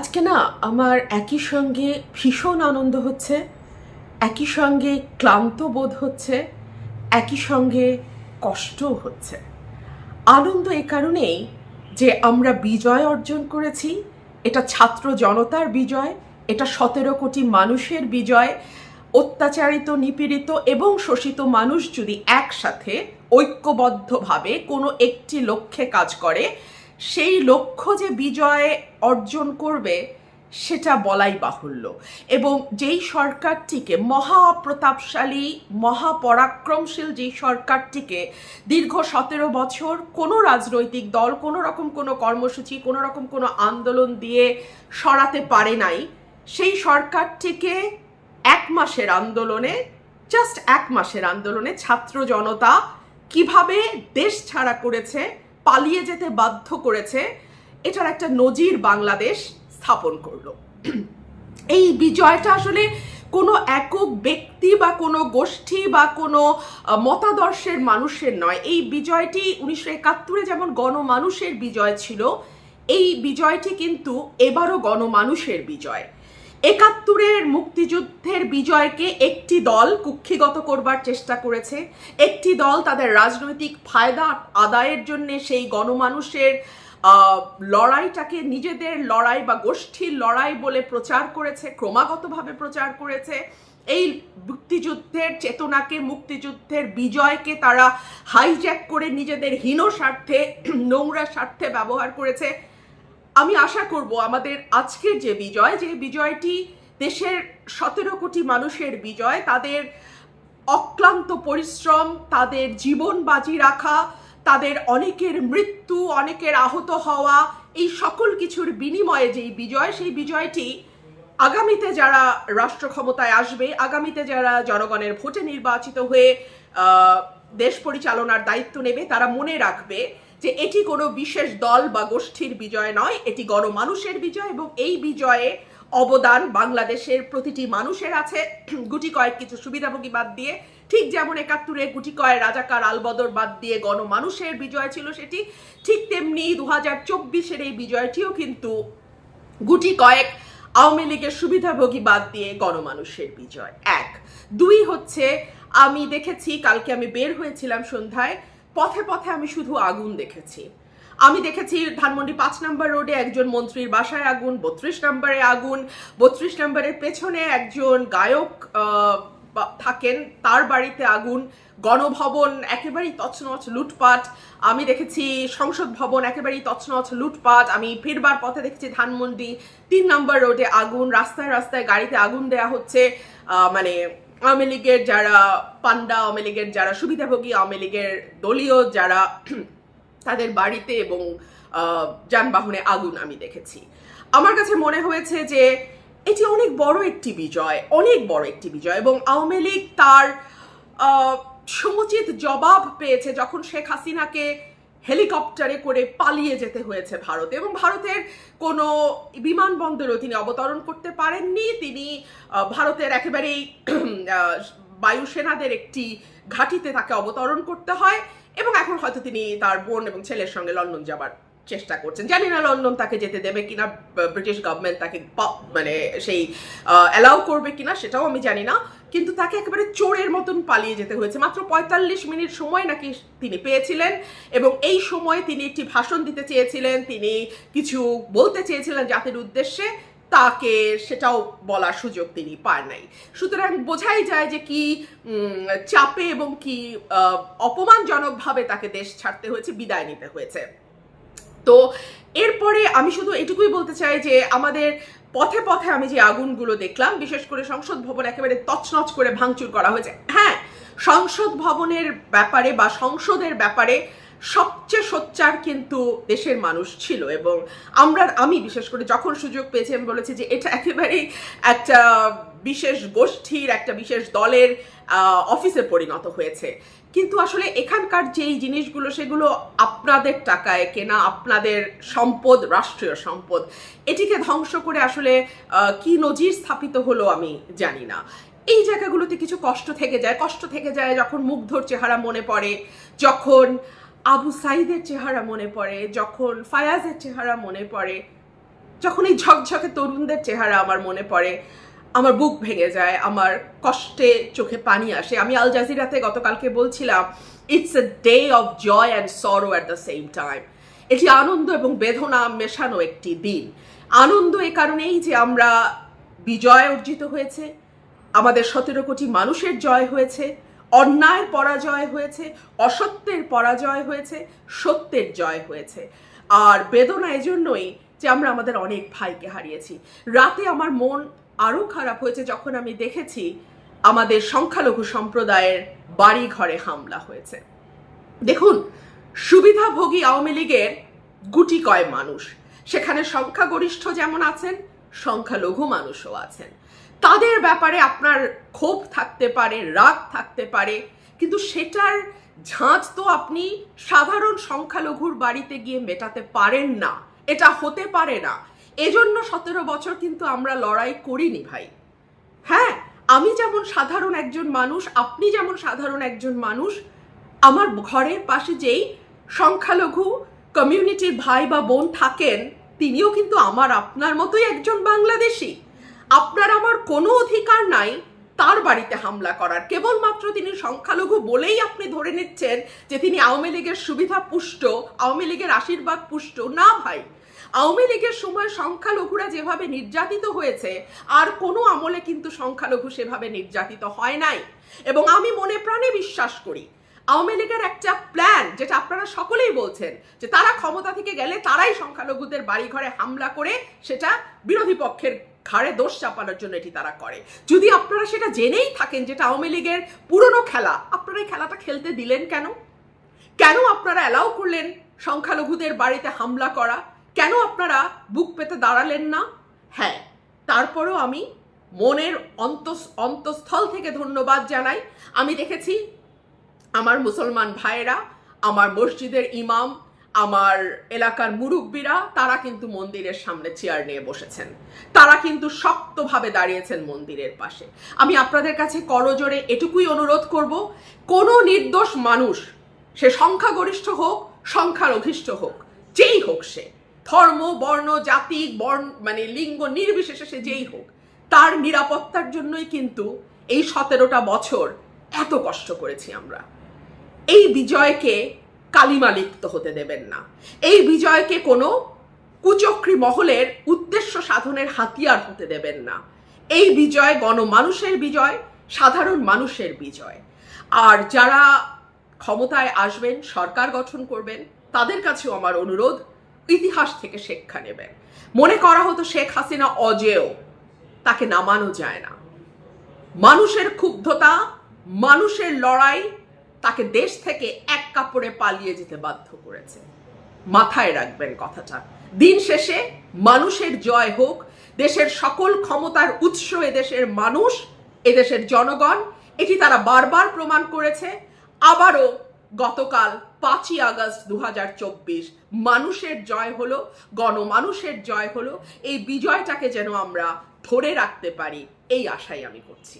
আজকে না আমার একই সঙ্গে ভীষণ আনন্দ হচ্ছে, একই সঙ্গে ক্লান্ত বোধ হচ্ছে, একই সঙ্গে কষ্টও হচ্ছে। আনন্দ এ কারণেই যে আমরা বিজয় অর্জন করেছি, এটা ছাত্র জনতার বিজয়, এটা সতেরো কোটি মানুষের বিজয়, অত্যাচারিত, নিপীড়িত এবং শোষিত মানুষ যদি একসাথে ঐক্যবদ্ধভাবে কোনো একটি লক্ষ্যে কাজ করে সেই লক্ষ্য যে বিজয় অর্জন করবে, সেটা বলাই বাহুল্য। এবং যেই সরকারটিকে মহাপ্রতাপশালী, মহাপরাক্রমশীল যেই সরকারটিকে দীর্ঘ সতেরো বছর কোনো রাজনৈতিক দল, কোনো রকম কোনো কর্মসূচি, কোনো রকম কোনো আন্দোলন দিয়ে সরাতে পারে নাই, সেই সরকারটিকে এক মাসের আন্দোলনে জাস্ট এক মাসের আন্দোলনে ছাত্র জনতা কীভাবে দেশ ছাড়া করেছে পালিয়ে যেতে বাধ্য করেছে, এটার একটা নজির বাংলাদেশ স্থাপন করল। এই বিজয়টা আসলে কোনো একক ব্যক্তি বা কোনো গোষ্ঠী বা কোনো মতাদর্শের মানুষের নয়। এই বিজয়টি উনিশশো একাত্তরে যেমন গণমানুষের বিজয় ছিল, এই বিজয়টি কিন্তু এবারও গণমানুষের বিজয়। একাত্তরের মুক্তিযুদ্ধের বিজয়কে একটি দল কুক্ষিগত করবার চেষ্টা করেছে। একটি দল তাদের রাজনৈতিক ফায়দা আদায়ের জন্য সেই গণমানুষের লড়াইটাকে নিজেদের লড়াই বা গোষ্ঠীর লড়াই বলে প্রচার করেছে, ক্রমাগতভাবে প্রচার করেছে। এই মুক্তিযুদ্ধের চেতনাকে, মুক্তিযুদ্ধের বিজয়কে তারা হাইজ্যাক করে নিজেদের হীন স্বার্থে, নোংরা স্বার্থে ব্যবহার করেছে। আমি আশা করব আমাদের আজকের যে বিজয়, যে বিজয়টি দেশের সতেরো কোটি মানুষের বিজয়, তাদের অক্লান্ত পরিশ্রম, তাদের জীবন বাজি রাখা, তাদের অনেকের মৃত্যু, অনেকের আহত হওয়া, এই সকল কিছুর বিনিময়ে যেই বিজয়, সেই বিজয়টি আগামীতে যারা রাষ্ট্র ক্ষমতায় আসবে, আগামীতে যারা জনগণের ভোটে নির্বাচিত হয়ে দেশ পরিচালনার দায়িত্ব নেবে, তারা মনে রাখবে যে এটি কোনো বিশেষ দল বা গোষ্ঠীর বিজয় নয়, এটি গণমানুষের বিজয় এবং এই বিজয়ে অবদান বাংলাদেশের প্রতিটি মানুষের আছে। গুটি কয়েক কিছু সুবিধাভোগী বাদ দিয়ে, ঠিক যেমন একাত্তরে গুটি কয়েক রাজাকার আলবদর বাদ দিয়ে গণমানুষের বিজয় ছিল সেটি, ঠিক তেমনি দু হাজার চব্বিশের এই বিজয়টিও কিন্তু গুটি কয়েক আওয়ামী লীগের সুবিধাভোগী বাদ দিয়ে গণমানুষের বিজয়। এক। দুই হচ্ছে, আমি দেখেছি, কালকে আমি বের হয়েছিলাম সন্ধ্যায় পথে পথে আমি শুধু আগুন দেখেছি। আমি দেখেছি ধানমন্ডি পাঁচ নম্বর রোডে একজন মন্ত্রীর বাসায় আগুন, বত্রিশ নম্বরে আগুন, বত্রিশ নম্বরের পেছনে একজন গায়ক থাকেন, তার বাড়িতে আগুন, গণভবন, একেবারেই তছনছ লুটপাট। আমি দেখেছি সংসদ ভবন, একেবারেই তছনছ লুটপাট। আমি ফিরবার পথে দেখেছি ধানমন্ডি তিন নম্বর রোডে আগুন, রাস্তায় রাস্তায় গাড়িতে আগুন দেয়া হচ্ছে। মানে আওয়ামী লীগের যারা পান্ডা, আওয়ামী লীগের যারা সুবিধাভোগী, আওয়ামী লীগের দলীয় যারা তাদের বাড়িতে এবং যানবাহনে আগুন আমি দেখেছি। আমার কাছে মনে হয়েছে যে এটি অনেক বড় একটি বিজয়, অনেক বড় একটি বিজয় এবং আওয়ামী লীগ তার সমুচিত জবাব পেয়েছে যখন শেখ হাসিনাকে হেলিকপ্টারে করে পালিয়ে যেতে হয়েছে ভারতে এবং ভারতের কোনো বিমানবন্দরেও তিনি অবতরণ করতে পারেননি। তিনি ভারতের একেবারেই বায়ুসেনাদের একটি ঘাঁটিতে তাকে অবতরণ করতে হয় এবং এখন হয়তো তিনি তার বোন এবং ছেলের সঙ্গে লন্ডন যাবার চেষ্টা করছেন। জানি না লন্ডন তাকে যেতে দেবে কিনা ব্রিটিশ গভর্নমেন্ট তাকে মানে সেই অ্যালাউ করবে কিনা সেটাও আমি জানি না। কিন্তু তাকে একেবারে চোরের মতন পালিয়ে যেতে হয়েছে। মাত্র পঁয়তাল্লিশ মিনিট সময় নাকি তিনি পেয়েছিলেন এবং এই সময় তিনি একটি ভাষণ দিতে চেয়েছিলেন। তিনি কিছু বলতে চেয়েছিলেন জাতির উদ্দেশ্যে। তাকে সেটাও বলার সুযোগ তিনি পান নাই। সুতরাং বোঝাই যায় যে কি চাপে এবং কি অপমানজনকভাবে তাকে দেশ ছাড়তে হয়েছে, বিদায় নিতে হয়েছে। তো এরপরে আমি শুধু এটুকুই বলতে চাই যে আমাদের পথে পথে আমি যে আগুনগুলো দেখলাম, বিশেষ করে সংসদ ভবন একেবারে তছনছ করে ভাঙচুর করা হয়েছে। হ্যাঁ সংসদ ভবনের ব্যাপারে বা সংসদের ব্যাপারে সবচেয়ে সোচ্চার কিন্তু দেশের মানুষ ছিল এবং আমরা, আমি বিশেষ করে যখন সুযোগ পেয়েছি, আমি বলেছি যে এটা একেবারেই একটা বিশেষ গোষ্ঠীর, একটা বিশেষ দলের অফিসে পরিণত হয়েছে। কিন্তু আসলে এখানকার যেই জিনিসগুলো, সেগুলো আপনাদের টাকায় কেনা, আপনাদের সম্পদ, রাষ্ট্রীয় সম্পদ, এটিকে ধ্বংস করে আসলে কি নজির স্থাপিত হলো আমি জানি না। এই জায়গাগুলোতে কিছু কষ্ট থেকে যায়। কষ্ট থেকে যায় যখন মুগ্ধর চেহারা মনে পড়ে, যখন আবু সাইদের চেহারা মনে পড়ে, যখন ফায়াজের চেহারা মনে পড়ে, যখন এই ঝকঝকে তরুণদের চেহারা আমার মনে পড়ে আমার বুক ভেঙে যায়, আমার কষ্টে চোখে পানি আসে। আমি আল জাজিরাতে গতকালকে বলছিলাম it's a day of joy and sorrow at the same time এটি আনন্দ এবং বেদনা মেশানো একটি দিন। আনন্দ এ কারণেই যে আমরা বিজয় অর্জিত হয়েছে, আমাদের সতেরো কোটি মানুষের জয় হয়েছে, অন্যায়ের পরাজয় হয়েছে, অসত্যের পরাজয় হয়েছে, সত্যের জয় হয়েছে। আর বেদনা এজন্যই যে আমরা আমাদের অনেক ভাইকে হারিয়েছি। রাতে আমার মন আরও খারাপ হয়েছে যখন আমি দেখেছি আমাদের সংখ্যালঘু সম্প্রদায়ের বাড়ি ঘরে হামলা হয়েছে। দেখুন, সুবিধাভোগী আওয়ামী লীগের গুটি কয় মানুষ। সেখানে সংখ্যাগরিষ্ঠ যেমন আছেন, সংখ্যালঘু মানুষও আছেন। তাদের ব্যাপারে আপনার ক্ষোভ থাকতে পারে, রাগ থাকতে পারে, কিন্তু সেটার ঝাঁজ তো আপনি সাধারণ সংখ্যালঘুর বাড়িতে গিয়ে মেটাতে পারেন না। এটা হতে পারে না। এজন্য সতেরো বছর কিন্তু আমরা লড়াই করিনি ভাই। হ্যাঁ আমি যেমন সাধারণ একজন মানুষ, আপনি যেমন সাধারণ একজন মানুষ, আমার ঘরের পাশে যেই সংখ্যালঘু কমিউনিটির ভাই বা বোন থাকেন, তিনিও কিন্তু আমার আপনার মতোই একজন বাংলাদেশি। আপনার আমার কোনো অধিকার নাই তার বাড়িতে হামলা করার। কেবলমাত্র তিনি সংখ্যালঘু বলেই আপনি ধরে নিচ্ছেন যে তিনি আওয়ামী লীগের সুবিধা পুষ্ট, আওয়ামী লীগের আশীর্বাদ পুষ্ট। না ভাই, আওয়ামী লীগের সময় সংখ্যালঘুরা যেভাবে নির্যাতিত হয়েছে, আর কোনো আমলে কিন্তু সংখ্যালঘু সেভাবে নির্যাতিত হয় নাই। এবং আমি মনে প্রাণে বিশ্বাস করি, আওয়ামী লীগের একটা প্ল্যান, যেটা আপনারা সকলেই বলছেন, যে তারা ক্ষমতা থেকে গেলে তারাই সংখ্যালঘুদের বাড়িঘরে হামলা করে সেটা বিরোধী পক্ষের ঘাড়ে দোষ চাপানোর জন্য এটি তারা করে। যদি আপনারা সেটা জেনেই থাকেন যেটা আওয়ামী লীগের পুরনো খেলা, আপনারা এই খেলাটা খেলতে দিলেন কেন? কেন আপনারা অ্যালাউ করলেন সংখ্যালঘুদের বাড়িতে হামলা করা? কেন আপনারা বুক পেতে দাঁড়ালেন না? হ্যাঁ তারপরেও আমি মনের অন্ত, অন্তঃস্থল থেকে ধন্যবাদ জানাই। আমি দেখেছি আমার মুসলমান ভাইয়েরা, আমার মসজিদের ইমাম আমার এলাকার মুরব্বীরা, তারা কিন্তু মন্দিরের সামনে চেয়ার নিয়ে বসেছেন। তারা কিন্তু শক্তভাবে দাঁড়িয়েছেন মন্দিরের পাশে। আমি আপনাদের কাছে করজোরে এটুকুই অনুরোধ করব, কোনো নির্দোষ মানুষ, সে সংখ্যাগরিষ্ঠ হোক, সংখ্যালঘিষ্ঠ হোক, যেই হোক সে, ধর্ম, বর্ণ, জাতি, বর্ণ মানে লিঙ্গ নির্বিশেষে সে যেই হোক, তার নিরাপত্তার জন্যই কিন্তু এই সতেরোটা বছর এত কষ্ট করেছি আমরা। এই বিজয়কে কালিমা লিপ্ত হতে দেবেন না। এই বিজয়কে কোনো কুচক্রী মহলের উদ্দেশ্য সাধনের হাতিয়ার হতে দেবেন না। এই বিজয় গণমানুষের বিজয়, সাধারণ মানুষের বিজয়। আর যারা ক্ষমতায় আসবেন, সরকার গঠন করবেন, তাদের কাছেও আমার অনুরোধ, ইতিহাস থেকে শিক্ষা নেবেন। মনে করা হতো শেখ হাসিনা অজেয়, তাকে নামানো যায় না। মানুষের ক্ষুব্ধতা, মানুষের লড়াই, তাকে দেশ থেকে এক কাপড়ে পালিয়ে যেতে বাধ্য করেছে। মাথায় রাখবেন কথাটা। দিন শেষে মানুষের জয় হোক, দেশের সকল ক্ষমতার উৎস এদেশের মানুষ, এদেশের জনগণ, এটি তারা বারবার প্রমাণ করেছে। আবারও গতকাল পাঁচই আগস্ট দু হাজার চব্বিশ মানুষের জয় হলো, গণমানুষের জয় হলো। এই বিজয়টাকে যেন আমরা ধরে রাখতে পারি, এই আশাই আমি করছি।